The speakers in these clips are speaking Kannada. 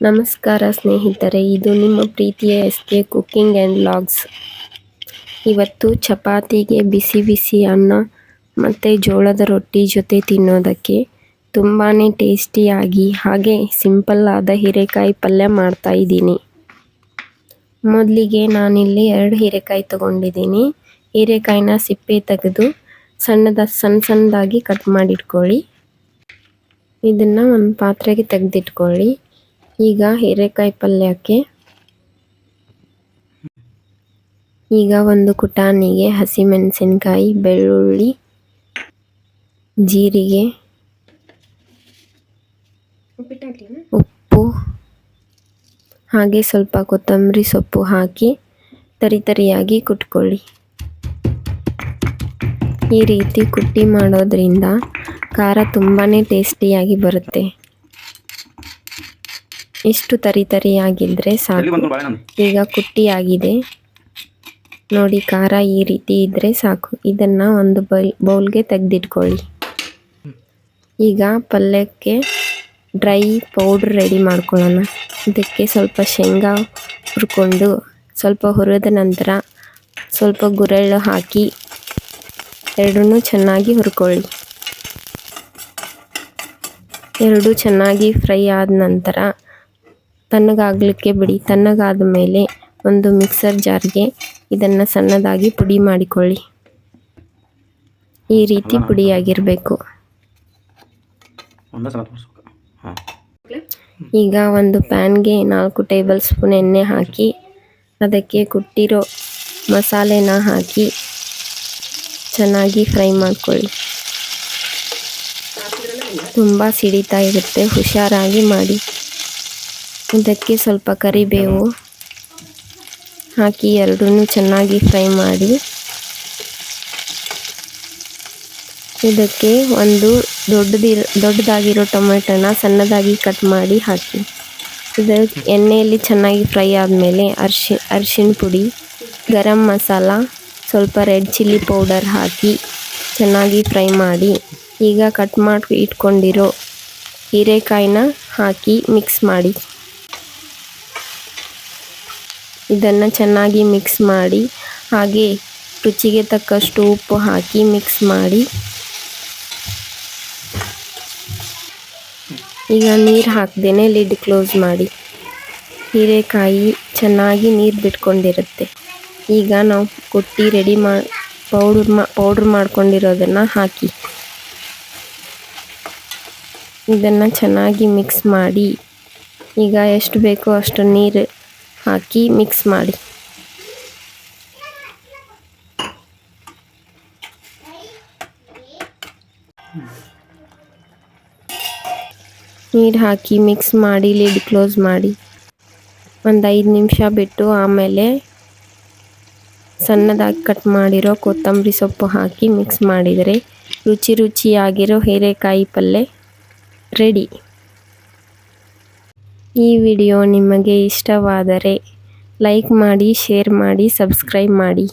ನಮಸ್ಕಾರ ಸ್ನೇಹಿತರೆ, ಇದು ನಿಮ್ಮ ಪ್ರೀತಿಯ S K cooking and logs ಇವತ್ತು ಚಪಾತಿಗೆ ಬಿಸಿ ಬಿಸಿ ಅನ್ನ ಮತ್ತು ಜೋಳದ ರೊಟ್ಟಿ ಜೊತೆ ತಿನ್ನೋದಕ್ಕೆ ತುಂಬಾ ಟೇಸ್ಟಿಯಾಗಿ ಹಾಗೆ ಸಿಂಪಲ್ ಆದ ಹೀರೆಕಾಯಿ ಪಲ್ಯ ಮಾಡ್ತಾ ಇದ್ದೀನಿ. ಮೊದಲಿಗೆ ನಾನಿಲ್ಲಿ ಎರಡು ಹೀರೆಕಾಯಿ ತೊಗೊಂಡಿದ್ದೀನಿ. ಹೀರೆಕಾಯಿನ ಸಿಪ್ಪೆ ತೆಗೆದು ಸಣ್ಣದ ಸಣ್ಣ ಸಣ್ಣದಾಗಿ ಕಟ್ ಮಾಡಿಟ್ಕೊಳ್ಳಿ. ಇದನ್ನು ಒಂದು ಪಾತ್ರೆಗೆ ತೆಗೆದಿಟ್ಕೊಳ್ಳಿ. ಈಗ ಹೀರೆಕಾಯಿ ಪಲ್ಯಕ್ಕೆ ಈಗ ಒಂದು ಕುಟಾಣಿಗೆ ಹಸಿಮೆಣಸಿನ್ಕಾಯಿ, ಬೆಳ್ಳುಳ್ಳಿ, ಜೀರಿಗೆ, ಉಪ್ಪು, ಹಾಗೆ ಸ್ವಲ್ಪ ಕೊತ್ತಂಬರಿ ಸೊಪ್ಪು ಹಾಕಿ ತರಿತರಿಯಾಗಿ ಕುಟ್ಕೊಳ್ಳಿ. ಈ ರೀತಿ ಕುಟ್ಟಿ ಮಾಡೋದ್ರಿಂದ ಖಾರ ತುಂಬಾ ಟೇಸ್ಟಿಯಾಗಿ ಬರುತ್ತೆ. ಇಷ್ಟು ತರಿ ತರಿಯಾಗಿದ್ದರೆ ಸಾಕು. ಈಗ ಕುಟ್ಟಿ ಆಗಿದೆ ನೋಡಿ ಖಾರ ಈ ರೀತಿ ಇದ್ದರೆ ಸಾಕು. ಇದನ್ನು ಒಂದು ಬೌಲ್ ಬೌಲ್ಗೆ ತೆಗೆದಿಟ್ಕೊಳ್ಳಿ. ಈಗ ಪಲ್ಯಕ್ಕೆ ಡ್ರೈ ಪೌಡ್ರ್ ರೆಡಿ ಮಾಡ್ಕೊಳ್ಳೋಣ. ಇದಕ್ಕೆ ಸ್ವಲ್ಪ ಶೇಂಗಾ ಹುರ್ಕೊಂಡು ಸ್ವಲ್ಪ ಹುರಿದ ನಂತರ ಸ್ವಲ್ಪ ಗುರೆಳ್ಳು ಹಾಕಿ ಎರಡನ್ನೂ ಚೆನ್ನಾಗಿ ಹುರ್ಕೊಳ್ಳಿ. ಎರಡೂ ಚೆನ್ನಾಗಿ ಫ್ರೈ ಆದ ನಂತರ ತಣ್ಣಗಾಗಲಿಕ್ಕೆ ಬಿಡಿ. ತಣ್ಣಗಾದ ಮೇಲೆ ಒಂದು ಮಿಕ್ಸರ್ ಜಾರ್ಗೆ ಇದನ್ನು ಸಣ್ಣದಾಗಿ ಪುಡಿ ಮಾಡಿಕೊಳ್ಳಿ. ಈ ರೀತಿ ಪುಡಿಯಾಗಿರಬೇಕು. ಈಗ ಒಂದು ಪ್ಯಾನ್ಗೆ ನಾಲ್ಕು ಟೇಬಲ್ ಸ್ಪೂನ್ ಎಣ್ಣೆ ಹಾಕಿ ಅದಕ್ಕೆ ಕುಟ್ಟಿರೋ ಮಸಾಲೆನ ಹಾಕಿ ಚೆನ್ನಾಗಿ ಫ್ರೈ ಮಾಡ್ಕೊಳ್ಳಿ. ತುಂಬ ಸಿಡಿತಾ ಇರುತ್ತೆ. ಹುಷಾರಾಗಿ ಮಾಡಿ. ಇದಕ್ಕೆ ಸ್ವಲ್ಪ ಕರಿಬೇವು ಹಾಕಿ ಎರಡೂ ಚೆನ್ನಾಗಿ ಫ್ರೈ ಮಾಡಿ. ಇದಕ್ಕೆ ಒಂದು ದೊಡ್ಡದಿರೋ, ದೊಡ್ಡದಾಗಿರೋ ಟೊಮೆಟೊನ ಸಣ್ಣದಾಗಿ ಕಟ್ ಮಾಡಿ ಹಾಕಿ. ಇದು ಎಣ್ಣೆಯಲ್ಲಿ ಚೆನ್ನಾಗಿ ಫ್ರೈ ಆದಮೇಲೆ ಅರ್ಶಿ, ಅರಿಶಿಣ ಪುಡಿ, ಗರಂ ಮಸಾಲ, ಸ್ವಲ್ಪ ರೆಡ್ ಚಿಲ್ಲಿ ಪೌಡರ್ ಹಾಕಿ ಚೆನ್ನಾಗಿ ಫ್ರೈ ಮಾಡಿ. ಈಗ ಕಟ್ ಮಾಡಿ, ಇಟ್ಕೊಂಡಿರೋ ಹೀರೆಕಾಯಿನ ಹಾಕಿ ಮಿಕ್ಸ್ ಮಾಡಿ. ಇದನ್ನು ಚೆನ್ನಾಗಿ ಮಿಕ್ಸ್ ಮಾಡಿ, ಹಾಗೆ ರುಚಿಗೆ ತಕ್ಕಷ್ಟು ಉಪ್ಪು ಹಾಕಿ ಮಿಕ್ಸ್ ಮಾಡಿ. ಈಗ ನೀರು ಹಾಕ್ದೇ ಲಿಡ್ ಕ್ಲೋಸ್ ಮಾಡಿ. ಹೀರೆಕಾಯಿ ಚೆನ್ನಾಗಿ ನೀರು ಬಿಟ್ಕೊಂಡಿರುತ್ತೆ. ಈಗ ನಾವು ಕೊಟ್ಟಿ ರೆಡಿ ಮಾ ಪೌಡ್ರ್ ಮಾ ಪೌಡ್ರ್ ಮಾಡ್ಕೊಂಡಿರೋದನ್ನು ಹಾಕಿ. ಇದನ್ನು ಚೆನ್ನಾಗಿ ಮಿಕ್ಸ್ ಮಾಡಿ. ಈಗ ಎಷ್ಟು ಬೇಕೋ ಅಷ್ಟು ನೀರು ಹಾಕಿ ಮಿಕ್ಸ್ ಮಾಡಿ. ನೀರು ಹಾಕಿ ಮಿಕ್ಸ್ ಮಾಡಿ ಲಿಡ್ ಕ್ಲೋಸ್ ಮಾಡಿ. ಒಂದು ಐದು ನಿಮಿಷ ಬಿಟ್ಟು ಆಮೇಲೆ ಸಣ್ಣದಾಗಿ ಕಟ್ ಮಾಡಿರೋ ಕೊತ್ತಂಬರಿ ಸೊಪ್ಪು ಹಾಕಿ ಮಿಕ್ಸ್ ಮಾಡಿದರೆ ರುಚಿ ರುಚಿಯಾಗಿರೋ ಹೀರೆಕಾಯಿ ಪಲ್ಯ ರೆಡಿ ಈ ವಿಡಿಯೋ ನಿಮಗೆ ಇಷ್ಟವಾದರೆ ಲೈಕ್ ಮಾಡಿ, ಶೇರ್ ಮಾಡಿ, ಸಬ್ಸ್ಕ್ರೈಬ್ ಮಾಡಿ.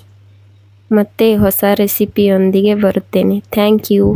ಮತ್ತೆ ಹೊಸ ರೆಸಿಪಿಯೊಂದಿಗೆ ಬರುತ್ತೇನೆ. Thank you.